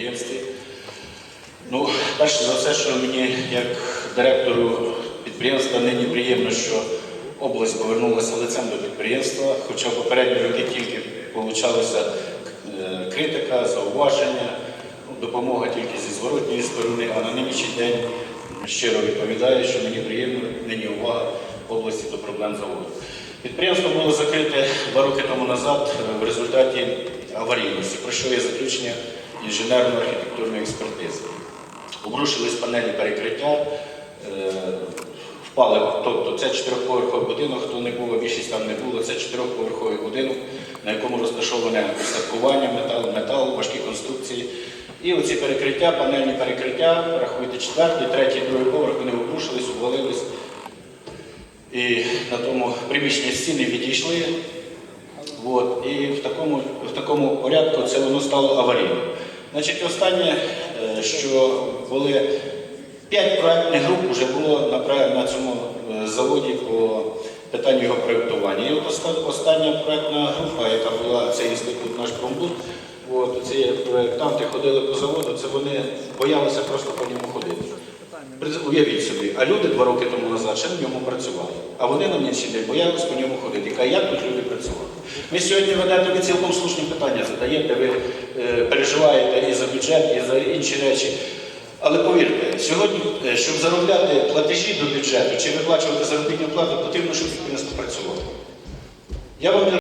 підприємстві. Ну, перше за все, що мені як директору підприємства нині приємно, що область повернулася лицем до підприємства, хоча в попередні роки тільки получалася е, критика, зауваження, ну, допомога тільки зі зворотньої сторони, а на нинішній день щиро відповідаю, що мені приємно нині увага області до проблем заводу. Підприємство було закрите два роки тому назад е, в результаті аварійності, про що є заключення інженерно-архітектурної експертизи. Обрушились панелі перекриття, е, впали, тобто це чотирьохповерховий будинок, хто не був, більшість там не було, це чотирьохповерховий будинок, на якому розташоване устаткування, метал, метал, важкі конструкції. І оці перекриття, панельні перекриття, рахуйте четвертий, третій, другий поверх, вони обрушились, обвалились. І на тому приміщенні стіни відійшли. От, і в такому, в такому порядку це воно стало аварійним. Значить, останнє, е, що були п'ять проектних груп вже було на, цьому е, заводі по питанню його проєктування. І от остання проектна група, яка була, це інститут наш промбуд, от, ці проєктанти ходили по заводу, це вони боялися просто по ньому ходити. Уявіть собі, а люди два роки тому назад ще на ньому працювали. А вони на інший день боялись по ньому ходити. Кажуть, як тут люди працювали? Ми сьогодні ведете, ви цілком слушні питання задаєте, ви е, переживаєте і за бюджет, і за інші речі. Але повірте, сьогодні, е, щоб заробляти платежі до бюджету чи виплачувати заробітну плату, потрібно, щоб підприємство працювало. Я вам